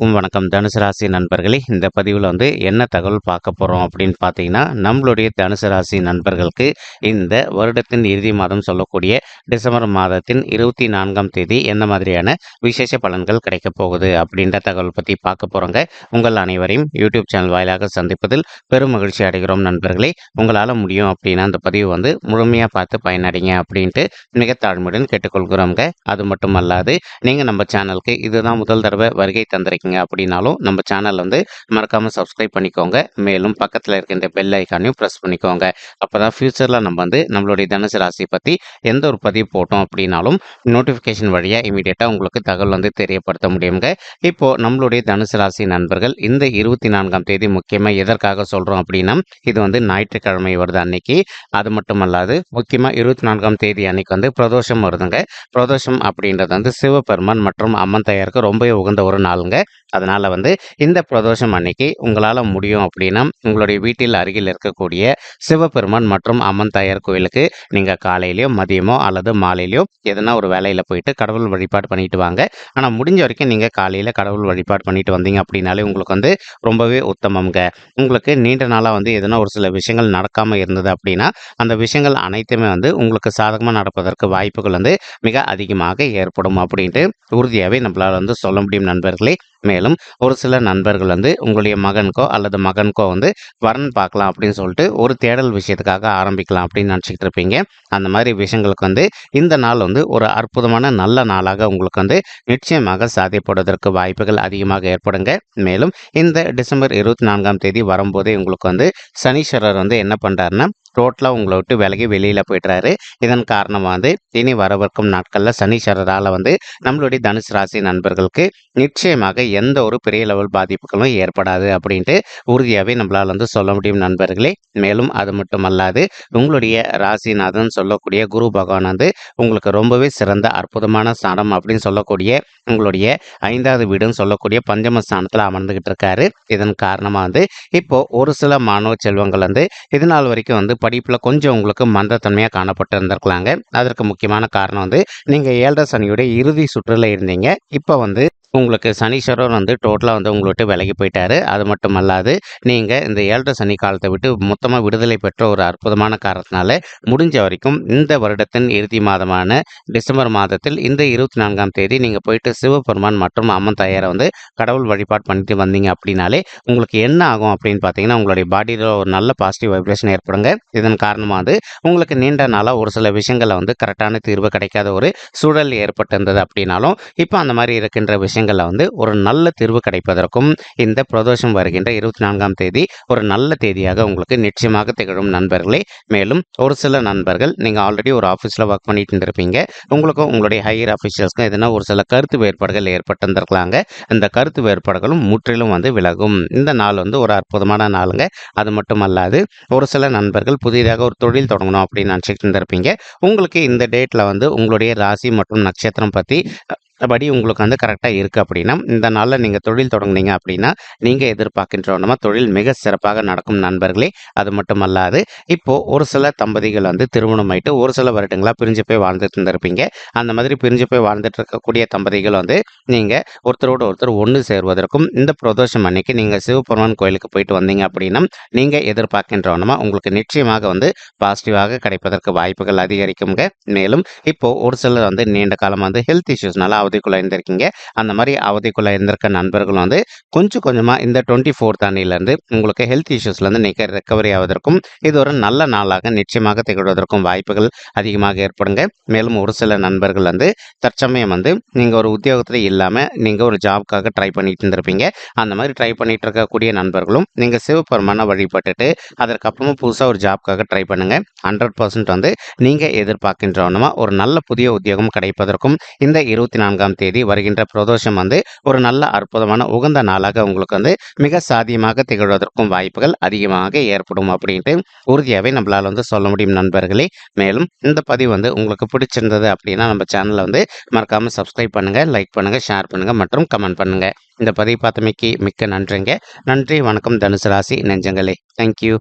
அனைவருக்கும் வணக்கம். தனுசு ராசி நண்பர்களே இந்த பதிவில் வந்து என்ன தகவல் பார்க்க போகிறோம் அப்படின்னு பார்த்தீங்கன்னா நம்மளுடைய தனுசு ராசி நண்பர்களுக்கு இந்த வருடத்தின் இறுதி மாதம் சொல்லக்கூடிய டிசம்பர் மாதத்தின் இருபத்தி நான்காம் தேதி என்ன மாதிரியான விசேஷ பலன்கள் கிடைக்கப் போகுது அப்படின்ற தகவல் பற்றி பார்க்க போகிறோங்க உங்கள் அனைவரையும் யூடியூப் சேனல் வாயிலாக சந்திப்பதில் பெரும் மகிழ்ச்சி அடைகிறோம் நண்பர்களே. உங்களால் முடியும் அப்படின்னா அந்த பதிவு வந்து முழுமையாக பார்த்து பயனடைங்க அப்படின்ட்டு மிக தாழ்மையுடன் கேட்டுக்கொள்கிறோங்க அது மட்டும் அல்லாது நீங்கள் நம்ம சேனலுக்கு இதுதான் முதல் தடவை வருகை தந்திருக்கீங்க. அப்படின்னாலும் நம்ம சேனல் வந்து மறக்காமல் சப்ஸ்கிரைப் பண்ணிக்கோங்க. மேலும் பக்கத்தில் இருக்கின்ற பெல் ஐக்கானையும் ப்ரெஸ் பண்ணிக்கோங்க. அப்போ தான் ஃப்யூச்சரில் நம்ம வந்து நம்மளுடைய தனுசு ராசி பற்றி எந்த ஒரு பதிவு போட்டோம் அப்படின்னாலும் நோட்டிஃபிகேஷன் வழியாக இமீடியட்டாக உங்களுக்கு தகவல் வந்து தெரியப்படுத்த முடியுங்க. இப்போது நம்மளுடைய தனுசு ராசி நண்பர்கள் இந்த இருபத்தி நான்காம் தேதி முக்கியமாக எதற்காக சொல்கிறோம் அப்படின்னா இது வந்து ஞாயிற்றுக்கிழமை வருது அன்னைக்கு. அது மட்டும் அல்லாது முக்கியமாக இருபத்தி நான்காம் தேதி அன்னைக்கு வந்து பிரதோஷம் வருதுங்க. பிரதோஷம் அப்படின்றது வந்து சிவபெருமான் மற்றும் அம்மன் தயாருக்கு ரொம்பவே உகந்த ஒரு நாளுங்க. அதனால் வந்து இந்த பிரதோஷம் அன்னைக்கு உங்களால் முடியும் அப்படின்னா உங்களுடைய வீட்டில் அருகில் இருக்கக்கூடிய சிவபெருமான் மற்றும் அம்மன் தாயார் கோயிலுக்கு நீங்கள் காலையிலையோ மதியமோ அல்லது மாலையிலையோ எதனா ஒரு வேலையில் போயிட்டு கடவுள் வழிபாடு பண்ணிட்டு வாங்க. ஆனால் முடிஞ்ச வரைக்கும் நீங்கள் காலையில் கடவுள் வழிபாடு பண்ணிட்டு வந்தீங்க அப்படின்னாலே உங்களுக்கு வந்து ரொம்பவே உத்தமங்க உங்களுக்கு நீண்ட நாளாக வந்து எதனா ஒரு சில விஷயங்கள் நடக்காமல் இருந்தது அப்படின்னா அந்த விஷயங்கள் அனைத்துமே வந்து உங்களுக்கு சாதகமாக நடப்பதற்கு வாய்ப்புகள் வந்து மிக அதிகமாக ஏற்படும் அப்படின்ட்டு உறுதியாகவே நம்மளால் வந்து சொல்ல முடியும் நண்பர்களே. மேலும் ஒரு சில நண்பர்கள் வந்து உங்களுடைய மகனுக்கோ அல்லது மகனுக்கோ வந்து வரன் பார்க்கலாம் அப்படின்னு சொல்லிட்டு ஒரு தேடல் விஷயத்துக்காக ஆரம்பிக்கலாம் அப்படின்னு நினச்சிக்கிட்டு இருப்பீங்க. அந்த மாதிரி விஷயங்களுக்கு வந்து இந்த நாள் வந்து ஒரு அற்புதமான நல்ல நாளாக உங்களுக்கு வந்து நிச்சயமாக சாத்தியப்படுவதற்கு வாய்ப்புகள் அதிகமாக ஏற்படுங்க. மேலும் இந்த டிசம்பர் இருபத்தி நான்காம் தேதி வரும்போதே உங்களுக்கு வந்து சனீஸ்வரர் வந்து என்ன பண்ணுறாருன்னா டோட்டலாக உங்களை விட்டு விலகி வெளியில் போயிட்டுறாரு இதன் காரணமாக வந்து இனி வரவிருக்கும் நாட்களில் சனீஸ்வரரால் வந்து நம்மளுடைய தனுசு ராசி நண்பர்களுக்கு நிச்சயமாக எந்த ஒரு பெரிய லெவல் பாதிப்புகளும் ஏற்படாது அப்படின்ட்டு உறுதியாகவே நம்மளால் வந்து சொல்ல முடியும் நண்பர்களே. மேலும் அது மட்டும் அல்லாது உங்களுடைய ராசிநாதன் சொல்லக்கூடிய குரு பகவான் வந்து உங்களுக்கு ரொம்பவே சிறந்த அற்புதமான ஸ்தானம் அப்படின்னு சொல்லக்கூடிய உங்களுடைய ஐந்தாவது வீடுன்னு சொல்லக்கூடிய பஞ்சம ஸ்தானத்தில் அமர்ந்துகிட்டு இருக்காரு. இதன் காரணமாக வந்து இப்போ ஒரு சில மாணவ செல்வங்கள் வந்து இது நாள் வரைக்கும் வந்து படிப்பில் கொஞ்சம் உங்களுக்கு மந்தத்தன்மையாக காணப்பட்டு இருந்திருக்கலாங்க அதற்கு முக்கியமான காரணம் வந்து நீங்கள் ஏழரை சனியுடைய இறுதி சுற்றில் இருந்தீங்க. இப்போ வந்து உங்களுக்கு சனீஸ்வரர் வந்து டோட்டலாக வந்து உங்களை விட்டு விலகி போயிட்டாரு. அது மட்டும் அல்லாது நீங்கள் இந்த ஏழரை சனி காலத்தை விட்டு மொத்தமாக விடுதலை பெற்ற ஒரு அற்புதமான காரணத்தினால முடிஞ்ச வரைக்கும் இந்த வருடத்தின் இறுதி மாதமான டிசம்பர் மாதத்தில் இந்த இருபத்தி நான்காம் தேதி நீங்கள் போயிட்டு சிவபெருமான் மற்றும் அம்மன் தாயாரை வந்து கடவுள் வழிபாடு பண்ணிட்டு வந்தீங்க அப்படின்னாலே உங்களுக்கு என்ன ஆகும் அப்படின்னு பார்த்தீங்கன்னா உங்களுடைய பாடியில் ஒரு நல்ல பாசிட்டிவ் வைப்ரேஷன் ஏற்படுங்க. இதன் காரணமாக வந்து உங்களுக்கு நீண்ட நாளாக ஒரு சில விஷயங்களை வந்து கரெக்டான தீர்வு கிடைக்காத ஒரு சூழல் ஏற்பட்டிருந்தது அப்படின்னாலும் இப்போ அந்த மாதிரி இருக்கின்ற விஷயம் விஷயங்களில் வந்து ஒரு நல்ல தீர்வு கிடைப்பதற்கும் இந்த பிரதோஷம் வருகின்ற இருபத்தி நான்காம் தேதி ஒரு நல்ல தேதியாக உங்களுக்கு நிச்சயமாக திகழும் நண்பர்களே. மேலும் ஒரு சில நண்பர்கள் நீங்கள் ஆல்ரெடி ஒரு ஆஃபீஸில் ஒர்க் பண்ணிட்டு இருந்திருப்பீங்க. உங்களுக்கும் உங்களுடைய ஹையர் ஆஃபீஸர்ஸ்க்கும் எதுனா ஒரு சில கருத்து வேறுபாடுகள் ஏற்பட்டிருந்திருக்கலாங்க. இந்த கருத்து வேறுபாடுகளும் முற்றிலும் வந்து விலகும். இந்த நாள் வந்து ஒரு அற்புதமான நாளுங்க. அது மட்டும் அல்லாது ஒரு சில நண்பர்கள் புதிதாக ஒரு தொழில் தொடங்கணும் அப்படின்னு நினச்சிட்டு இருந்திருப்பீங்க. உங்களுக்கு இந்த டேட்டில் வந்து உங்களுடைய ராசி மற்றும் நட்சத்திரம் பற்றி படி உங்களுக்கு வந்து கரெக்டாக இருக்குது அப்படின்னா இந்த நாளில் நீங்கள் தொழில் தொடங்குனீங்க அப்படின்னா நீங்கள் எதிர்பார்க்கின்றவனமா தொழில் மிக சிறப்பாக நடக்கும் நண்பர்களே அது மட்டும் அல்லாது இப்போது ஒரு சில தம்பதிகள் வந்து திருமணம் ஆயிட்டு ஒரு சில வருடங்களாக பிரிஞ்சு போய் வாழ்ந்துட்டு இருந்திருப்பீங்க. அந்த மாதிரி பிரிஞ்சு போய் வாழ்ந்துட்டு இருக்கக்கூடிய தம்பதிகள் வந்து நீங்கள் ஒருத்தரோட ஒருத்தர் ஒன்று சேருவதற்கும் இந்த பிரதோஷம் அன்னைக்கு நீங்கள் சிவபெருமான் கோயிலுக்கு போயிட்டு வந்தீங்க அப்படின்னா நீங்கள் எதிர்பார்க்கின்றவனமா உங்களுக்கு நிச்சயமாக வந்து பாசிட்டிவாக கிடைப்பதற்கு வாய்ப்புகள் அதிகரிக்குங்க மேலும் இப்போது ஒரு சிலர் வந்து நீண்ட காலம் வந்து ஹெல்த் இஷ்யூஸ்னால அவதிக்குள்ளே இருந்திருக்கீங்க அந்த மாதிரி அவதிக்குள்ளே இருந்திருக்க நண்பர்கள் வந்து கொஞ்சம் கொஞ்சமாக இந்த டுவெண்ட்டி ஃபோர்த் அன்னிலேருந்து உங்களுக்கு ஹெல்த் இஷ்யூஸ்லேருந்து நீங்கள் ரெக்கவரி ஆவதற்கும் இது ஒரு நல்ல நாளாக நிச்சயமாக திகழ்வதற்கும் வாய்ப்புகள் அதிகமாக ஏற்படுங்க. மேலும் ஒரு சில நண்பர்கள் வந்து தற்சமயம் வந்து நீங்கள் ஒரு உத்தியோகத்தில் இல்லாமல் நீங்கள் ஒரு ஜாப்க்காக ட்ரை பண்ணிட்டு இருந்திருப்பீங்க. அந்த மாதிரி ட்ரை பண்ணிட்டு இருக்கக்கூடிய நண்பர்களும் நீங்கள் சிவபெருமான வழிபட்டுட்டு அதற்கப்புறமா புதுசாக ஒரு ஜாப்க்காக ட்ரை பண்ணுங்கள் ஹண்ட்ரட் பர்சன்ட் வந்து நீங்கள் எதிர்பார்க்கின்றவனமா ஒரு நல்ல புதிய உத்தியோகம் கிடைப்பதற்கும் இந்த இருபத்தி நான்கு நான்காம் தேதி வருகின்ற பிரதோஷம் வந்து ஒரு நல்ல அற்புதமான உகந்த நாளாக உங்களுக்கு வந்து மிக சாதியமாக திகழ்வதற்கும் வாய்ப்புகள் அதிகமாக ஏற்படும் அப்படின்ட்டு உறுதியாகவே நம்மளால் வந்து சொல்ல முடியும் நண்பர்களே. மேலும் இந்த பதிவு வந்து உங்களுக்கு பிடிச்சிருந்தது அப்படின்னா நம்ம சேனலை வந்து மறக்காமல் சப்ஸ்கிரைப் பண்ணுங்கள் லைக் பண்ணுங்கள் ஷேர் பண்ணுங்கள் மற்றும் கமெண்ட் பண்ணுங்கள் இந்த பதிவு பார்த்தமைக்கு மிக்க நன்றிங்க. நன்றி வணக்கம். தனுசு ராசி நெஞ்சங்களே. தேங்க்யூ